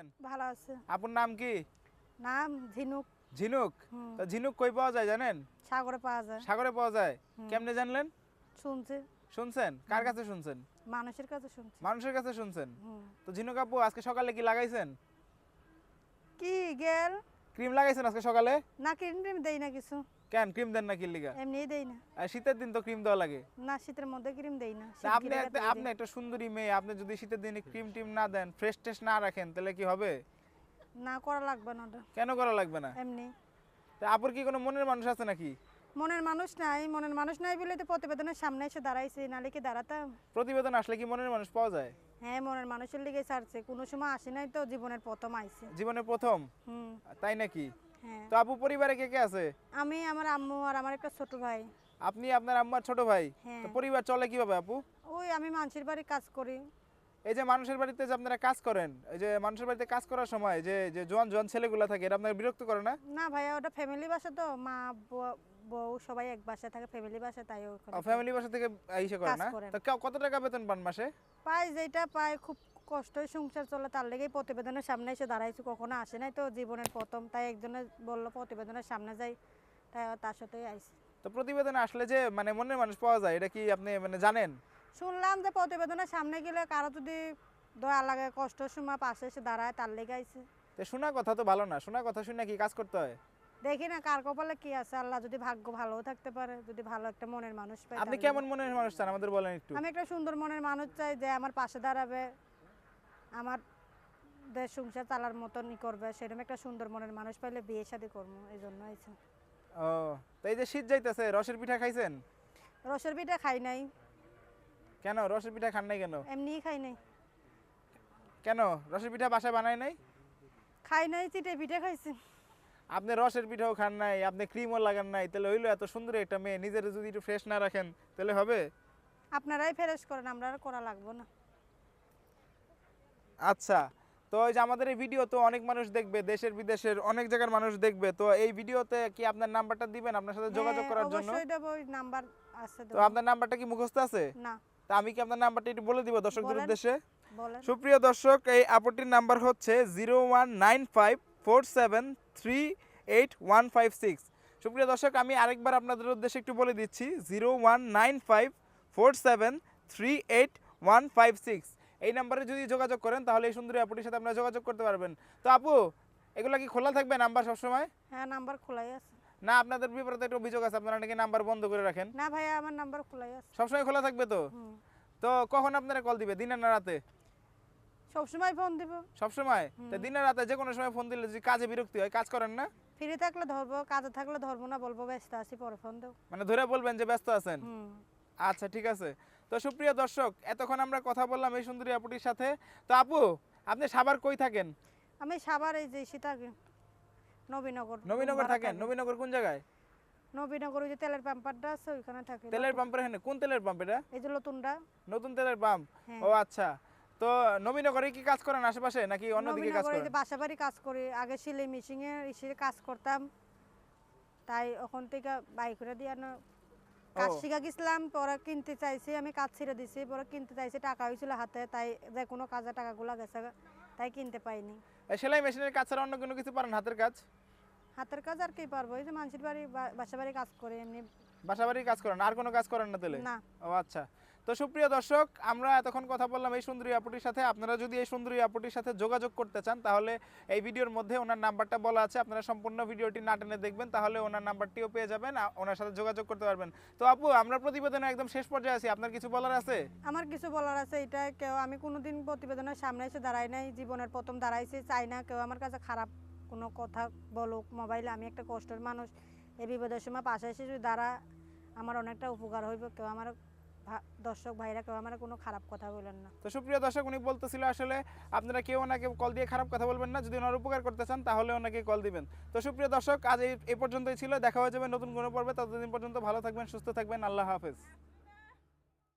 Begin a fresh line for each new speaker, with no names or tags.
আছেন?
ভালো আছে।
আপনার নাম কি?
নাম ঝিনুক।
ঝিনুক? তো ঝিনুক কই পাওয়া যায় জানেন?
সাগরে পাওয়া যায়।
সাগরে পাওয়া যায়। কেমনে জানলেন?
শুনছে।
শুনছেন? কার কাছে শুনছেন?
মানুষের কাছে শুনছি।
মানুষের কাছে শুনছেন? তো ঝিনুক আপু আজকে সকালে কি লাগাইছেন?
কি গেল?
ক্রিম লাগাইছেন আজকে সকালে?
না ক্রিম টিম দেই না কিছু।
কেন? ক্রিম দেন না কি লিগা
এমনি দেই না।
আর শীতের দিন তো ক্রিম দেওয়া লাগে।
না শীতের মধ্যে ক্রিম দেই না।
আপনি আপনি একটা সুন্দরী মেয়ে আপনি যদি শীতের দিনে ক্রিম টিম না দেন ফ্রেশ ট্রেশ না রাখেন তাহলে কি হবে?
না করা লাগবে না
কেন করা লাগবে না?
এমনি।
তা আপুর কি কোনো মনের মানুষ আছে নাকি?
মনের মানুষ নাই মনের মানুষ নাই বলে তো প্রতিবেদনের সামনে এসে দাঁড়াইছি নালে কি দাঁড়াতাম?
প্রতিবেদন আসলে কি মনের মানুষ পাওয়া যায়?
হ্যাঁ মনের মানুষের লিগে ছাড়ছে। কোনো সময় আসে নাই তো জীবনের প্রথম আইছে।
জীবনে প্রথম?
হুম।
তাই নাকি?
হ্যাঁ।
তো আপু পরিবারে কে কে আছে?
আমি আমার আম্মু আর আমার একটা ছোট ভাই।
আপনি আপনার আম্মার ছোট ভাই?
হ্যাঁ।
তো পরিবার চলে কীভাবে আপু?
ওই আমি মানুষের বাড়ি কাজ করি।
এই যে মানুষের বাড়িতে যে আপনারা কাজ করেন এই যে মানুষের বাড়িতে কাজ করার সময় যে যে জোয়ান জোয়ান ছেলেগুলো থাকে এটা আপনার বিরক্ত করে না?
না ভাইয়া ওটা ফ্যামিলি বাসা তো। মা বউ সবাই এক বাসায় থাকে ফ্যামিলি বাসা তাই ওখানে
ফ্যামিলি বাসা থেকে ইসে করে না? তো কত টাকা বেতন পান মাসে?
পাই যেটা পাই খুব কষ্টই সংসার চলে তার লেগেই প্রতিবেদনের সামনে এসে দাঁড়াইছি কখনো আসে নাই তো জীবনের প্রথম তাই একজনে বলল প্রতিবেদনের সামনে যাই তাই তার সাথেই আইছি
তো প্রতিবেদনে আসলে যে মানে মনের মানুষ পাওয়া যায় এটা কি আপনি মানে জানেন?
শুনলাম যে প্রতিবেদনের সামনে গেলে কারও যদি দয়া লাগে কষ্টের সময় পাশে এসে দাঁড়ায় তার লেগে আইছে
তো শোনা কথা তো ভালো না শোনা কথা শুনে কি কাজ করতে হয়?
দেখি না কার কপালে কি আছে আল্লাহ যদি ভাগ্য ভালো থাকতে পারে যদি ভালো একটা মনের মানুষ পাই
আপনি কেমন মনের মানুষ চান? আমাদের বলেন একটু।
আমি একটা সুন্দর মনের মানুষ চাই যে আমার পাশে দাঁড়াবে আমার দেশ সংসার চালার মতন ই করবে সেরকম একটা সুন্দর মনের মানুষ পাইলে বিয়ে শাদি করব এই জন্য আইছে।
ও তো এই যে শীত যাইতেছে রসের পিঠা খাইছেন?
রসের পিঠা খাই নাই।
কেন? রসের পিঠা খান নাই কেন?
এমনিই খাই নাই।
কেন? রসের পিঠা বাসায় বানায় নাই?
খাই নাই চিটে পিঠে খাইছি।
আপনি রসের পিঠাও খান নাই আপনি ক্রিমও লাগান নাই তাহলে হইল এত সুন্দর একটা মেয়ে নিজের যদি একটু ফ্রেশ না রাখেন তাহলে হবে?
আপনারাই ফেরেস করেন আমরা আর করা লাগবো না।
আচ্ছা তো এই যে আমাদের এই ভিডিও তো অনেক মানুষ দেখবে দেশের বিদেশের অনেক জায়গার মানুষ দেখবে তো এই ভিডিওতে কি আপনার নাম্বারটা দিবেন আপনার সাথে যোগাযোগ
হ্যাঁ,
করার জন্য?
অবশ্যই দেবো ওই নাম্বার আছে
তো আপনার নাম্বারটা কি মুখস্থ আছে?
না।
তা আমি কি আপনার নাম্বারটা একটু বলে দিব দর্শকদের উদ্দেশ্যে?
বলেন।
সুপ্রিয় দর্শক এই আপটির নাম্বার হচ্ছে zero one nine five four seven three eight one five six সুপ্রিয় দর্শক আমি আরেকবার আপনাদের উদ্দেশ্যে একটু বলে দিচ্ছি zero one nine five four seven three eight one five six এই নাম্বারে যদি যোগাযোগ করেন তাহলে এই সুন্দরী আপুটির সাথে আপনারা যোগাযোগ করতে পারবেন। তো আপু এগুলো কি খোলা থাকবে নাম্বার সবসময়?
হ্যাঁ নাম্বার খোলাই আছে।
না আপনাদের বিপরীতে একটা অভিযোগ আছে আপনারা নাকি নাম্বার বন্ধ করে রাখেন?
না ভাইয়া আমার নাম্বার খোলাই আছে।
সবসময় খোলা থাকবে তো? তো কখন আপনারা কল দিবে দিনে না রাতে?
সবসময় ফোন দিব।
সবসময়? তো দিনে রাতে যে কোনো সময় ফোন দিলে যদি কাজে বিরক্তি হয় কাজ করেন না?
ফ্রি থাকলে ধরবো কাজে থাকলে ধরবো না বলব ব্যস্ত আছি পরে ফোন দেবো।
মানে ধরে বলবেন যে ব্যস্ত আছেন? আচ্ছা ঠিক আছে। তো সুপ্রিয় দর্শক এতক্ষণ আমরা কথা বললাম এই সুন্দরী আপুটির সাথে। তো আপু আপনি সাবার কই থাকেন?
আমি সাভার এই যে থাকি নবীনগর
নবীনগর থাকেন? নবীনগর কোন জায়গায়?
নবীনগর ওই যে তেলের পাম্পারটা আছে ওইখানে থাকি।
তেলের পাম্পের এখানে কোন তেলের পাম্প এটা?
এই যে নতুনটা
নতুন তেলের পাম্প?
হ্যাঁ।
ও আচ্ছা। তো নবীনগরে কি কাজ করেন আশেপাশে নাকি অন্যদিকে কাজ করেন?
বাসা বাড়ি কাজ করি। আগে সিলাই মেশিনে ইসে কাজ করতাম। তাই ওখান থেকে বাই করে দিয়ে না কাজ শিখা গেছিলাম পরে কিনতে চাইছি আমি কাজ ছেড়ে দিছি পরে কিনতে চাইছি টাকা হয়েছিল হাতে তাই যে কোনো কাজে টাকাগুলো গেছে তাই কিনতে পাইনি।
সেলাই মেশিনের কাজ ছাড়া অন্য কোনো কিছু পারেন হাতের কাজ?
হাতের কাজ আর কি পারব এই যে মানুষের বাড়ি বাসা বাড়ি কাজ করে এমনি।
বাসা বাড়ির কাজ করেন আর কোনো কাজ করেন না তাহলে?
না।
ও আচ্ছা। তো সুপ্রিয় দর্শক, আমরা এতক্ষণ কথা বললাম এই সুন্দরী আপুটির সাথে। আপনারা যদি এই সুন্দরী আপুটির সাথে যোগাযোগ করতে চান, তাহলে এই ভিডিওর মধ্যে ওনার নাম্বারটা বলা আছে। আপনারা সম্পূর্ণ ভিডিওটি না টেনে দেখবেন, তাহলে ওনার নাম্বারটিও পেয়ে যাবেন ওনার সাথে যোগাযোগ করতে পারবেন। তো আপু, আমরা প্রতিবেদনে একদম শেষ পর্যায়ে আছি। আপনার কিছু বলার আছে?
আমার কিছু বলার আছে। এটা কেউ, আমি কোনোদিন প্রতিবেদনের সামনে এসে দাঁড়াই নাই। জীবনের প্রথম দাঁড়াইছি, চাই না কেউ আমার কাছে খারাপ কোনো কথা বলুক। মোবাইলে আমি একটা কষ্টের মানুষ। এই বিপদের সময় পাশে এসে যদি দাঁড়া আমার অনেকটা উপকার হইব। কেউ আমার দর্শক ভাইরা কেউ আমার কোনো খারাপ কথা বলেন না।
তো সুপ্রিয় দর্শক, উনি বলতেছিল আসলে আপনারা কেউ ওনাকে কল দিয়ে খারাপ কথা বলবেন না, যদি ওনার উপকার করতে চান তাহলে ওনাকে কল দিবেন। তো সুপ্রিয় দর্শক, আজ এই পর্যন্তই ছিল, দেখা হয়ে যাবে নতুন কোনো পর্বে, ততদিন পর্যন্ত ভালো থাকবেন, সুস্থ থাকবেন, আল্লাহ হাফেজ।